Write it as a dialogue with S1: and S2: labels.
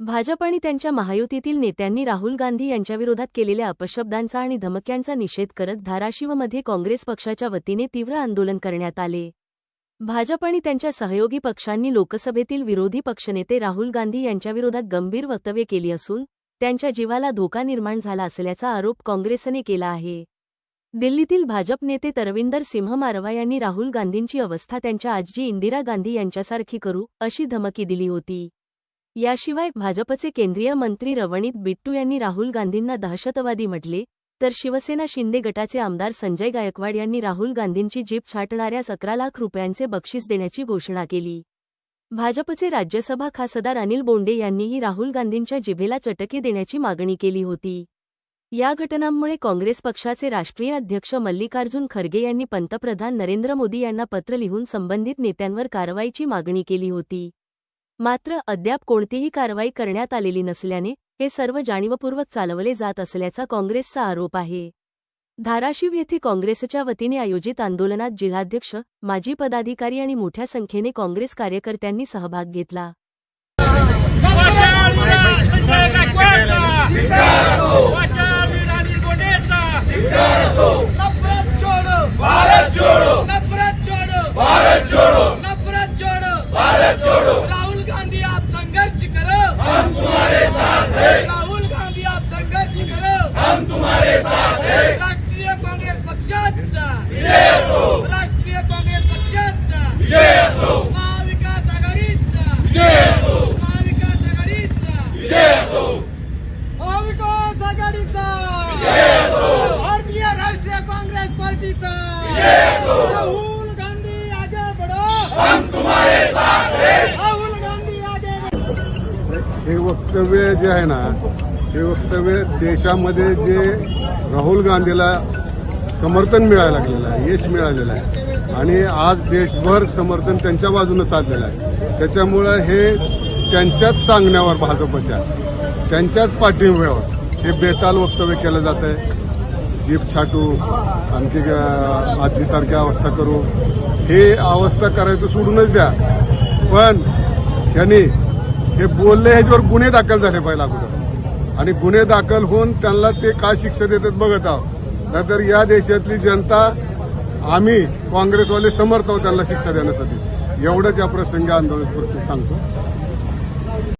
S1: भाजप आणि त्यांच्या महायुतीतील नेत्यांनी राहुल गांधी यांच्याविरोधात केलेल्या अपशब्दांचा आणि धमक्यांचा निषेध करत धाराशिवमध्ये काँग्रेस पक्षाच्या वतीने तीव्र आंदोलन करण्यात आले. भाजप आणि त्यांच्या सहयोगी पक्षांनी लोकसभेतील विरोधी पक्षनेते राहुल गांधी यांच्याविरोधात गंभीर वक्तव्य केली असून त्यांच्या जीवाला धोका निर्माण झाला असल्याचा आरोप काँग्रेसने केला आहे. दिल्लीतील भाजप नेते तरविंदर सिंह मारवा यांनी राहुल गांधींची अवस्था त्यांच्या आजी इंदिरा गांधी यांच्यासारखी करू अशी धमकी दिली होती. याशिवाय भाजपचे केंद्रीय मंत्री रवणीत बिट्टू यांनी राहुल गांधींना दहशतवादी म्हटले तर शिवसेना शिंदे गटाचे आमदार संजय गायकवाड यांनी राहुल गांधींची जीप छाटणाऱ्यास अकरा लाख रुपयांचे बक्षीस देण्याची घोषणा केली. भाजपचे राज्यसभा खासदार अनिल बोंडे यांनीही राहुल गांधींच्या जिभेला चटके देण्याची मागणी केली होती. या घटनांमुळे काँग्रेस पक्षाचे राष्ट्रीय अध्यक्ष मल्लिकार्जुन खरगे यांनी पंतप्रधान नरेंद्र मोदी यांना पत्र लिहून संबंधित नेत्यांवर कारवाईची मागणी केली होती. मात्र अद्याप कोणतीही कारवाई करण्यात आलेली नसल्याने हे सर्व जाणीवपूर्वक चालवले जात असल्याचा काँग्रेसचा आरोप आहे धाराशिव येथे काँग्रेसच्या वतीने आयोजित आंदोलनात जिल्हाध्यक्ष माजी पदाधिकारी आणि मोठ्या संख्येने काँग्रेस कार्यकर्त्यांनी सहभाग घेतला
S2: गांधी आप संघर्ष करो।
S3: हम तुम्हारे साथ हैं।
S2: राहुल गांधी आप संघर्ष करो।
S3: हम तुम्हारे साथ हैं।
S2: राष्ट्रीय काँग्रेस पक्षाचा
S3: विजय असो।
S2: राष्ट्रीय काँग्रेस पक्षाचा
S3: विजय असो।
S2: महाविकास आघाडीचा
S3: विजय असो।
S2: महाविकास आघाडीचा
S3: विजय असो।
S2: महाविकास आघाडीचा
S3: विजय असो।
S2: भारतीय राष्ट्रीय काँग्रेस पार्टीचा।
S3: विजय असो
S2: राहुल गांधी आगे बढ़ो
S3: हम तुम्हारे साथ हैं
S2: राहुल गांधी आगे बढ़ो
S4: हे वक्तव्य जे आहे ना हे वक्तव्य देशामध्ये जे राहुल गांधीला समर्थन मिळायला लागलेलं आहे यश मिळालेलं आहे. आणि आज देशभर समर्थन त्यांच्या बाजूनं चाललेलं आहे. त्याच्यामुळं हे त्यांच्याच सांगण्यावर भाजपच्या त्यांच्याच पाठिंब्यावर हे बेताल वक्तव्य केलं जात आहे. जीप छाटू आणखी आजीसारख्या अवस्था करू. हे अवस्था करायचं सोडूनच द्या. पण यांनी हे बोलले ह्याच्यावर गुन्हे दाखल झाले पाहिजे अगोदर. आणि गुन्हे दाखल होऊन त्यांना ते काय शिक्षा देतात बघत आहोत. नाहीतर या देशातली जनता आम्ही काँग्रेसवाले समर्थ आहोत त्यांना शिक्षा देण्यासाठी. एवढंच या प्रसंगी आंदोलन सांगतो.